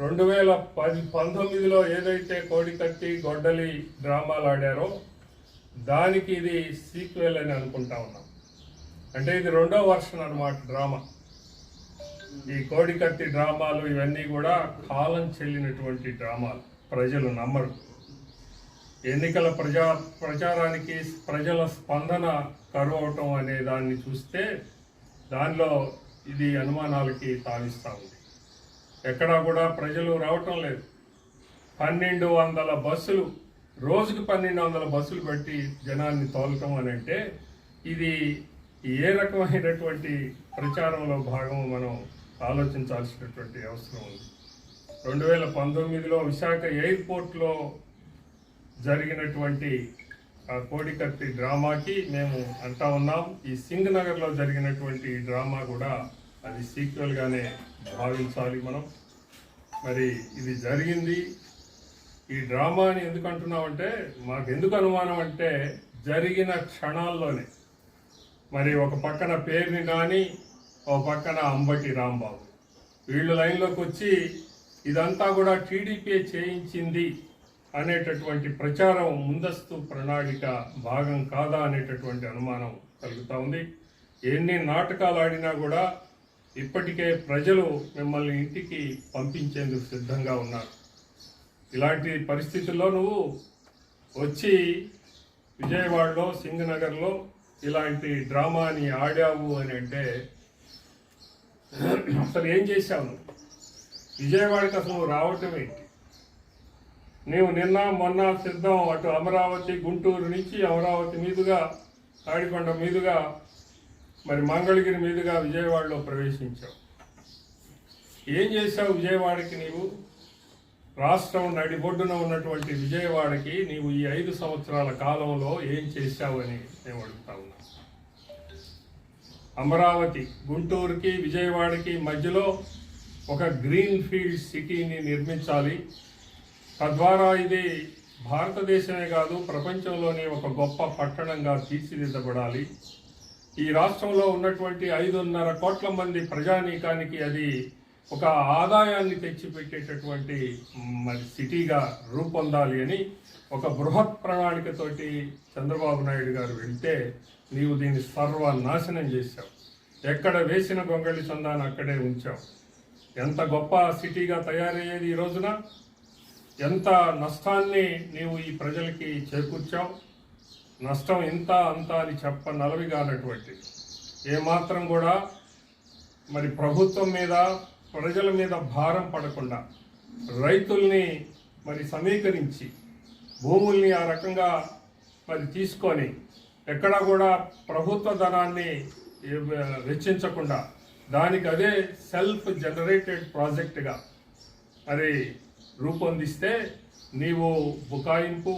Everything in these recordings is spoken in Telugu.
రెండు వేల పది పంతొమ్మిదిలో ఏదైతే కోడికత్తి గొడ్డలి డ్రామాలు ఆడారో దానికి ఇది సీక్వెల్ అని అనుకుంటా ఉన్నాం. అంటే ఇది రెండో వర్షన్ అన్నమాట డ్రామా. ఈ కోడికత్తి డ్రామాలు ఇవన్నీ కూడా కాలం చెల్లినటువంటి డ్రామాలు. ప్రజలు నమ్మరు. ఎన్నికల ప్రజా ప్రచారానికి ప్రజల స్పందన కరువు అవటం అనే దాన్ని చూస్తే దానిలో ఇది అనుమానాలకి తావిస్తూ ఉంది. ఎక్కడా కూడా ప్రజలు రావటం లేదు. పన్నెండు వందల బస్సులు రోజుకు పన్నెండు వందల బస్సులు పెట్టి జనాన్ని తోలటం అని అంటే ఇది ఏ రకమైనటువంటి ప్రచారంలో భాగం మనం ఆలోచించాల్సినటువంటి అవసరం ఉంది. రెండు వేల పంతొమ్మిదిలో విశాఖ ఎయిర్పోర్ట్లో జరిగినటువంటి ఆ కోడికత్తి డ్రామాకి మేము అంటా ఉన్నాం. ఈ సింగ్ నగర్లో జరిగినటువంటి డ్రామా కూడా అది సీక్వెల్గానే భావించాలి మనం. మరి ఇది జరిగింది. ఈ డ్రామాని ఎందుకు అంటున్నామంటే మాకు ఎందుకు అనుమానం అంటే జరిగిన క్షణాల్లోనే. మరి ఒక పక్కన పేరుని కానీ ఒక పక్కన అంబటి రాంబాబు. వీళ్ళు లైన్లోకి వచ్చి ఇదంతా కూడా టీడీపీ చేయించింది అనేటటువంటి ప్రచారం ముందస్తు ప్రణాళిక భాగం కాదా అనేటటువంటి అనుమానం కలుగుతూ ఉంది. ఎన్ని నాటకాలు ఆడినా కూడా ఇప్పటికే ప్రజలు మిమ్మల్ని ఇంటికి పంపించేందుకు సిద్ధంగా ఉన్నారు. ఇలాంటి పరిస్థితుల్లో నువ్వు వచ్చి విజయవాడలో సింగనగర్లో ఇలాంటి డ్రామాని ఆడావు అని అంటే అసలు ఏం చేశావు నువ్వు? విజయవాడకి అసలు నువ్వు రావటం ఏంటి? నీవు నిన్న మొన్న సిద్ధం అటు అమరావతి గుంటూరు నుంచి అమరావతి మీదుగా తాడికొండ మీదుగా మరి మంగళగిరి మీదుగా విజయవాడలో ప్రవేశించావు. ఏం చేశావు విజయవాడకి నీవు? రాష్ట్రం నడిబొడ్డున ఉన్నటువంటి విజయవాడకి నీవు ఈ ఐదు సంవత్సరాల కాలంలో ఏం చేశావని మేము అడుగుతా ఉన్నాం. అమరావతి గుంటూరుకి విజయవాడకి మధ్యలో ఒక గ్రీన్ ఫీల్డ్ సిటీని నిర్మించాలి. తద్వారా ఇది భారతదేశమే కాదు ప్రపంచంలోనే ఒక గొప్ప పట్టణంగా తీర్చిదిద్దబడాలి. ఈ రాష్ట్రంలో ఉన్నటువంటి ఐదున్నర కోట్ల మంది ప్రజానీకానికి అది ఒక ఆదాయాన్ని తెచ్చిపెట్టేటటువంటి మరి సిటీగా రూపొందాలి అని ఒక బృహత్ ప్రణాళికతోటి చంద్రబాబు నాయుడు గారు వెళ్తే నీవు దీన్ని సర్వనాశనం చేశావు. ఎక్కడ వేసిన గొంగళి చందాన్ని అక్కడే ఉంచావు. ఎంత గొప్ప సిటీగా తయారయ్యేది ఈ రోజున? ఎంత నష్టాన్ని నీవు ఈ ప్రజలకి చేకూర్చావు? నష్టం ఇంత అంత అని చెప్ప నలవి కానటువంటిది ఏమాత్రం కూడా మరి ప్రభుత్వం మీద ప్రజల మీద భారం పడకుండా రైతుల్ని మరి సమీకరించి భూముల్ని ఆ రకంగా మరి తీసుకొని ఎక్కడా కూడా ప్రభుత్వ ధనాన్ని వెచ్చించకుండా దానికి అదే సెల్ఫ్ జనరేటెడ్ ప్రాజెక్టుగా మరి రూపొందిస్తే నీవు బుకాయింపు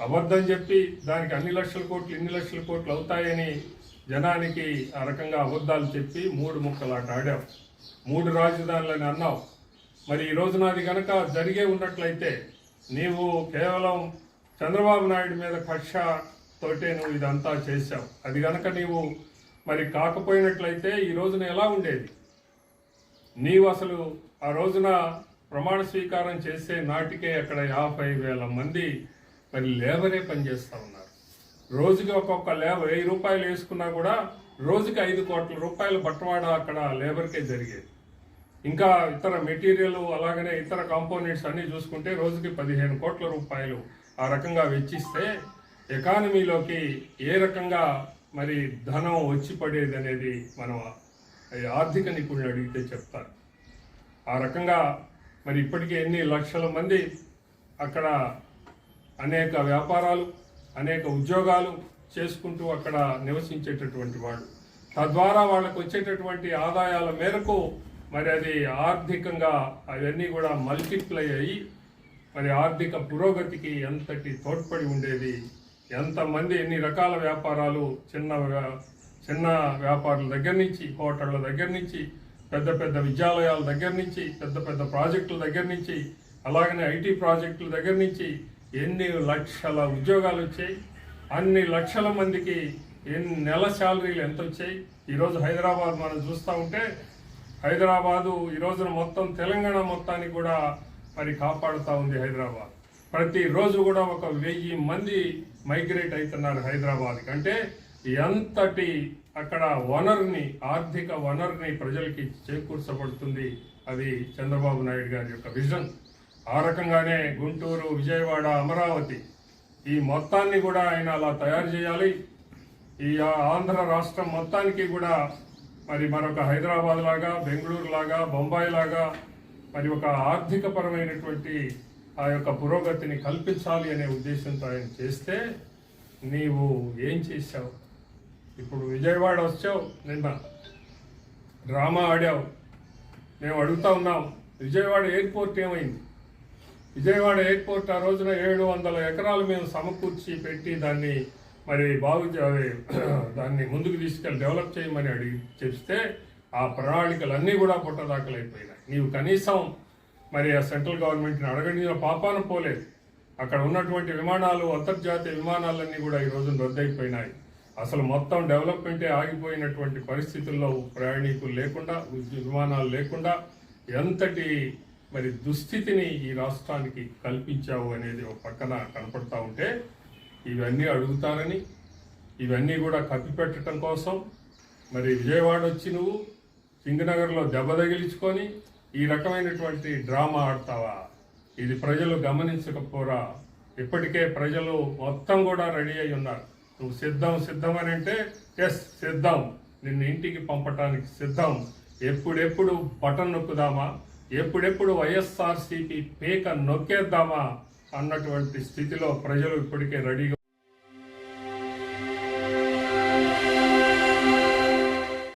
అబద్ధం చెప్పి దానికి అన్ని లక్షల కోట్లు ఇన్ని లక్షల కోట్లు అవుతాయని జనానికి ఆ రకంగా అబద్ధాలు చెప్పి మూడు ముక్కలాట ఆడావు. మూడు రాజధానులని అన్నావు. మరి ఈ రోజున అది కనుక జరిగే ఉన్నట్లయితే నీవు కేవలం చంద్రబాబు నాయుడు మీద కక్ష తోటే నువ్వు ఇదంతా చేశావు. అది కనుక నీవు మరి కాకపోయినట్లయితే ఈ రోజున ఎలా ఉండేది? నీవు అసలు ఆ రోజున ప్రమాణ స్వీకారం చేసే నాటికే అక్కడ యాభై వేల మంది మరి లేబరే పనిచేస్తూ ఉన్నారు. రోజుకి ఒక్కొక్క లేబర్ వెయ్యి రూపాయలు వేసుకున్నా కూడా రోజుకి ఐదు కోట్ల రూపాయలు బట్టవాడ అక్కడ లేబర్కే జరిగేది. ఇంకా ఇతర మెటీరియల్ అలాగనే ఇతర కాంపోనెంట్స్ అన్నీ చూసుకుంటే రోజుకి పదిహేను కోట్ల రూపాయలు ఆ రకంగా వెచ్చిస్తే ఎకానమీలోకి ఏ రకంగా మరి ధనం వచ్చి పడేది అనేది మనం ఆర్థిక నిపుణులు అడిగితే చెప్తారు. ఆ రకంగా మరి ఇప్పటికే ఎన్ని లక్షల మంది అక్కడ అనేక వ్యాపారాలు అనేక ఉద్యోగాలు చేసుకుంటూ అక్కడ నివసించేటటువంటి వాళ్ళు తద్వారా వాళ్ళకు వచ్చేటటువంటి ఆదాయాల మేరకు మరి అది ఆర్థికంగా అవన్నీ కూడా మల్టిప్లై అయ్యి మరి ఆర్థిక పురోగతికి ఎంతటి తోడ్పడి ఉండేది ఎంతమంది ఎన్ని రకాల వ్యాపారాలు చిన్న వ్యా- చిన్న వ్యాపారుల దగ్గర నుంచి హోటళ్ళ దగ్గర నుంచి పెద్ద పెద్ద విద్యాలయాల దగ్గర నుంచి పెద్ద పెద్ద ప్రాజెక్టుల దగ్గర నుంచి అలాగనే ఐటీ ప్రాజెక్టుల దగ్గర నుంచి ఎన్ని లక్షల ఉద్యోగాలు వచ్చాయి అన్ని లక్షల మందికి ఎన్ని నెల శాలరీలు ఎంత వచ్చాయి ఈరోజు హైదరాబాద్ మనం చూస్తూ ఉంటే హైదరాబాదు ఈరోజున మొత్తం తెలంగాణ మొత్తాన్ని కూడా మరి కాపాడుతూ ఉంది హైదరాబాద్. ప్రతిరోజు కూడా ఒక వెయ్యి మంది మైగ్రేట్ అవుతున్నారు హైదరాబాద్కి. అంటే ఎంతటి అక్కడ వనరుని ఆర్థిక వనరుని ప్రజలకి చేకూర్చబడుతుంది అది చంద్రబాబు నాయుడు గారి యొక్క విజన్. ఆ రకంగానే గుంటూరు విజయవాడ అమరావతి ఈ మొత్తాన్ని కూడా ఆయన అలా తయారు చేయాలి. ఈ ఆంధ్ర రాష్ట్రం మొత్తానికి కూడా మరి మరొక హైదరాబాద్ లాగా బెంగళూరు లాగా బొంబాయి లాగా మరి ఒక ఆర్థిక పరమైనటువంటి ఆ యొక్క పురోగతిని కల్పించాలి అనే ఉద్దేశంతో ఆయన చేస్తే నీవు ఏం చేశావు? ఇప్పుడు విజయవాడ వచ్చావు నిన్న డ్రామా ఆడావు మేము అడుగుతా ఉన్నాం విజయవాడ ఎయిర్పోర్ట్ ఏమైంది? విజయవాడ ఎయిర్పోర్ట్ ఆ రోజున ఏడు వందల ఎకరాలు మేము సమకూర్చి పెట్టి దాన్ని మరి బాగు దాన్ని ముందుకు తీసుకెళ్ళి డెవలప్ చేయమని అడిగి చెప్తే ఆ ప్రణాళికలన్నీ కూడా పుట్టదాకలైపోయినాయి నీవు కనీసం మరి ఆ సెంట్రల్ గవర్నమెంట్ని అడగడిన పాపాన పోలేదు. అక్కడ ఉన్నటువంటి విమానాలు అంతర్జాతీయ విమానాలన్నీ కూడా ఈ రోజున రద్దయిపోయినాయి. అసలు మొత్తం డెవలప్మెంటే ఆగిపోయినటువంటి పరిస్థితుల్లో ప్రయాణికులు లేకుండా విమానాలు లేకుండా ఎంతటి మరి దుస్థితిని ఈ రాష్ట్రానికి కల్పించావు అనేది ఒక పక్కన కనపడతా ఉంటే ఇవన్నీ అడుగుతారని ఇవన్నీ కూడా కప్పిపెట్టడం కోసం మరి విజయవాడ వచ్చి నువ్వు సింగనగర్లో దెబ్బ తగిలించుకొని ఈ రకమైనటువంటి డ్రామా ఆడతావా? ఇది ప్రజలు గమనించకపోరా? ఇప్పటికే ప్రజలు మొత్తం కూడా రెడీ అయి ఉన్నారు. నువ్వు సిద్ధం సిద్ధం అని అంటే ఎస్ సిద్ధం. నిన్ను ఇంటికి పంపటానికి సిద్ధం. ఎప్పుడెప్పుడు బటన్ నొక్కుదామా? ఎప్పుడెప్పుడు వైఎస్ఆర్సీపీ పేక నొక్కేద్దామా అన్నటువంటి స్థితిలో ప్రజలు ఇప్పటికే రెడీగా